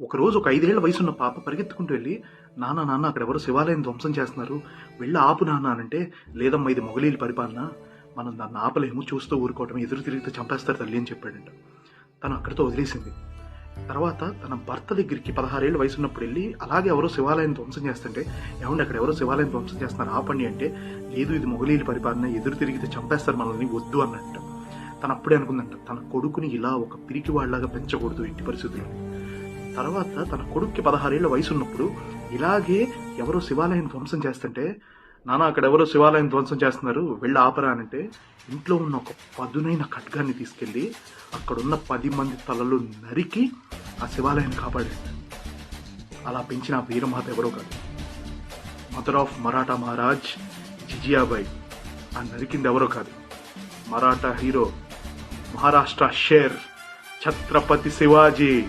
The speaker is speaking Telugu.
ఒకరోజు ఒక ఐదేళ్ళ వయసున్న పాప పరిగెత్తుకుంటూ వెళ్ళి నాన్న నాన్న అక్కడ ఎవరో శివాలయం ధ్వంసం చేస్తున్నారు. వెళ్ళి ఆపు నాన్న అనంటే లేదమ్మా ఇది మొగలీల పరిపాలన. మనం దాన్ని ఆపలేము చూస్తూ ఊరుకోవటం ఎదురు తిరిగితే చంపేస్తారు తల్లి అని చెప్పాడంట. తను అక్కడితో వదిలేసింది. తర్వాత తన భర్త దగ్గరికి పదహారేళ్ళు వయసు ఉన్నప్పుడు వెళ్ళి అలాగే ఎవరో శివాలయం ధ్వంసం చేస్తుంటే ఏమంటే అక్కడ ఎవరో శివాలయం ధ్వంసం చేస్తున్నారు ఆపండి అంటే లేదు ఇది మొగలీల పరిపాలన ఎదురు తిరిగితే చంపేస్తారు మనల్ని వద్దు అన్నట్ట. తను అప్పుడే అనుకుందంట తన కొడుకుని ఇలా ఒక పిరికి వాళ్ళలాగా పెంచకూడదు ఇంటి పరిస్థితుల్లో తర్వాత తన కొడుక్కి పదహారేళ్ళ వయసు ఉన్నప్పుడు ఇలాగే ఎవరో శివాలయం ధ్వంసం చేస్తుంటే నాన్న అక్కడ ఎవరో శివాలయం ధ్వంసం చేస్తున్నారు వెళ్ళి ఆపరా అంటే ఇంట్లో ఉన్న ఒక పదునైన ఖడ్గాన్ని తీసుకెళ్ళి అక్కడున్న పది మంది తలలు నరికి ఆ శివాలయాన్ని కాపాడేది అలా పెంచిన వీరమాత ఎవరో కాదు. Mother of Maratha Maharaj Jijabai. ఆ నరికింది ఎవరో కాదు. మరాఠా హీరో మహారాష్ట్ర షేర్ ఛత్రపతి శివాజీ.